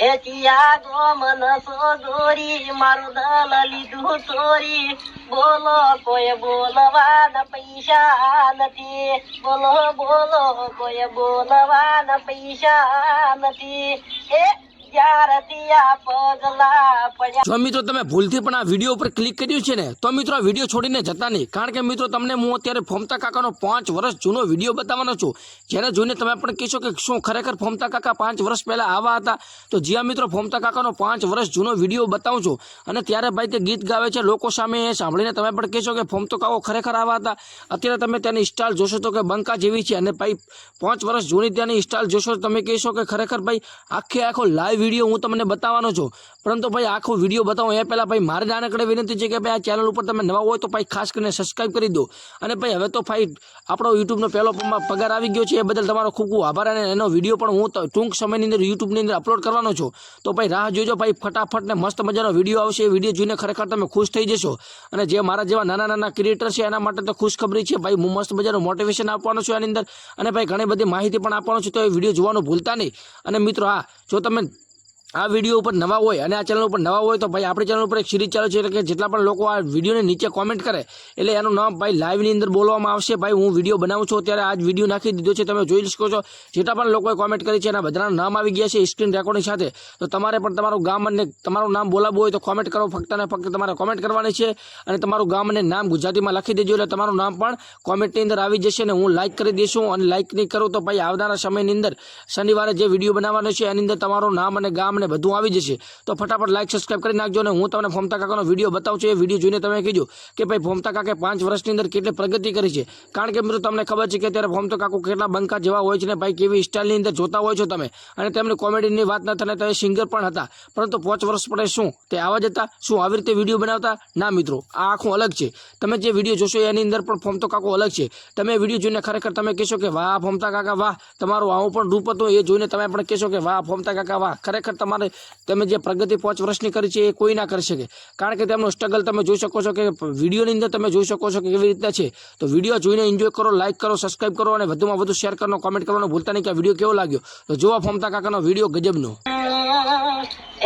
એ ચિયા go મન સો દોરી મારું દલ લીધું ચોરી. બોલો કોઈ બોલવા ન પૈસા નથી. બોલો બોલો કોઈ બોલવા ન પૈસા નથી. એ જો મિત્રો તમે ભૂલથી પણ આ વીડિયો ઉપર ક્લિક કર્યું છે ને, તો મિત્રો આ વીડિયો છોડીને જતા નહીં. કારણ કે મિત્રો તમને હું અત્યારે ફોમતા કાકાનો પાંચ વર્ષ જૂનો વીડિયો બતાવવાનો છું. જેને જોઈને તમે પણ કહેશો કે શું ખરેખર ફોમતા કાકા પાંચ વર્ષ પહેલા આવા હતા? તો જ્યાં મિત્રો, ફોમતા કાકાનો પાંચ વર્ષ જૂનો વીડિયો બતાવું છું. અને ત્યારે ભાઈ તે ગીત ગાવે છે, લોકો સામે એ સાંભળીને તમે પણ કહેશો કે ફોમતો કાકો ખરેખર આવા હતા? અત્યારે તમે તેની સ્ટાઇલ જોશો તો કે બંકા જેવી છે. અને ભાઈ, પાંચ વર્ષ જૂની ત્યાંની સ્ટાઇલ જોશો તો તમે કહેશો કે ખરેખર ભાઈ, આખે આખો લાઈવ વીડિયો હું તમને બતાવવાનો છું. પરંતુ ભાઈ, આખો વીડિયો બતાવો, એ પહેલાં ભાઈ મારે નાનકડે વિનંતી છે કે ભાઈ, આ ચેનલ ઉપર તમે નવા હોય તો ભાઈ ખાસ કરીને સબસ્ક્રાઈબ કરી દો. અને ભાઈ, હવે તો ભાઈ, આપણો યુટ્યુબનો પહેલો પગાર આવી ગયો છે, એ બદલ તમારો ખૂબ ખૂબ આભાર. અને એનો વીડિયો પણ હું ટૂંક સમયની અંદર યુટ્યુબની અંદર અપલોડ કરવાનો છું. તો ભાઈ, રાહ જોજો ભાઈ, ફટાફટ ને મસ્ત મજાનો વીડિયો આવશે. એ વીડિયો જોઈને ખરેખર તમે ખુશ થઈ જશો. અને જે મારા જેવા નાના નાના ક્રિએટર છે, એના માટે તો ખુશખબરી છે. ભાઈ, હું મસ્ત મજાનું મોટિવેશન આપવાનો છું એની અંદર. અને ભાઈ, ઘણી બધી માહિતી પણ આપવાનો છું, તો એ વીડિયો જોવાનું ભૂલતા નહીં. અને મિત્રો, હા, જો તમે આ વીડિયો ઉપર નવા હોય અને આ ચેનલ ઉપર નવા હોય તો ભાઈ આપણી ચેનલ ઉપર એક સિરીઝ ચાલુ છે એટલે કે જેટલા પણ લોકો આ વિડીયોને નીચે કોમેન્ટ કરે, એટલે એનું નામ ભાઈ લાઈવની અંદર બોલવામાં આવશે. ભાઈ હું વીડિયો બનાવું છું ત્યારે આ જ વીડિયો નાખી દીધો છે, તમે જોઈ શકો છો. જેટલા પણ લોકોએ કોમેન્ટ કરી છે, એના બધાના નામ આવી ગયા છે સ્ક્રીન રેકોર્ડિંગ સાથે. તો તમારે પણ તમારું ગામ અને તમારું નામ બોલાવવું હોય તો કોમેન્ટ કરો, ફક્ત અને ફક્ત તમારે કોમેન્ટ કરવાની છે અને તમારું ગામ અને નામ ગુજરાતીમાં લખી દેજો, એટલે તમારું નામ પણ કોમેન્ટની અંદર આવી જશે અને હું લાઇક કરી દઈશું. અને લાઇક નહીં કરું તો ભાઈ આવનારા સમયની અંદર શનિવારે જે વીડિયો બનાવવાનો છે, એની અંદર તમારું નામ અને ગામ ને બધું આવી જશે. તો ફટાફટ લાઇક સબસ્ક્રાઈબ કરી નાખજો અને હું તમને ફોમતા કાકાનો વીડિયો બતાવું છું. એ વીડિયો જોઈને તમે કીધું કે ભાઈ ફોમતા કાકે પાંચ વર્ષની અંદર કેટલી પ્રગતિ કરી છે. કારણ કે મિત્રો તમને ખબર છે કે અત્યારે ફોમતા કાકુ કેટલા બંકા જેવા હોય છે ને ભાઈ કેવી સ્ટાઇલની અંદર જોતા હોય છો તમે. અને તેમની કોમેડીની વાત ન થાય તો એ સિંગર પણ હતા. પરંતુ પાંચ વર્ષ પડે શું? તે આવા જ હતા? શું આવી રીતે વીડિયો બનાવતા? ના મિત્રો, આ આખું અલગ છે. તમે જે વીડિયો જોશો એની અંદર પણ ફોમતો કાકો અલગ છે. તમે વીડિયો જોઈને ખરેખર તમે કહેશો કે વાહ ફોમતા કાકા વાહ, તમારું આવું પણ રૂપ હતું એ જોઈને તમે પણ કહેશો કે વાહ ફોમતા કાકા વાહ. ખરેખર તમારે તમે જે પ્રગતિ પાંચ વર્ષની કરી છે એ કોઈ ના કરી શકે. કારણ કે તેમનો સ્ટ્રગલ તમે જોઈ શકો છો કે વિડીયોની અંદર તમે જોઈ શકો છો કે કેવી રીતના છે. તો વીડિયો જોઈને એન્જોય કરો લાઇક કરો સબસ્ક્રાઇબ કરો અને વધુમાં વધુ શેર કરો કોમેન્ટ કરવાનું ભૂલતા નહીં કે વીડિયો કેવો લાગ્યો. તો જોવા ફોમતા કાકાનો વીડિયો ગજબનો.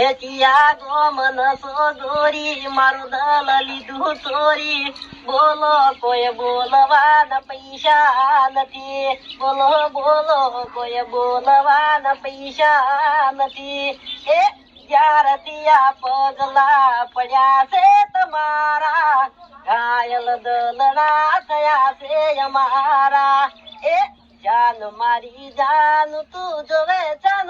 એ ગો મન સો દોરી મારું દલ લીધું ચોરી. બોલો કોઈ બોલવા ન પૈસા નથી. બોલો બોલો કોઈ બોલવા ન પૈસા નથી. એ જ્યાર ત્યાં પગલા પડ્યા છે તમારા, ઘાયલ દલડા થયા છે અમારા. એ જાન મારી જાન તું જોવે જાન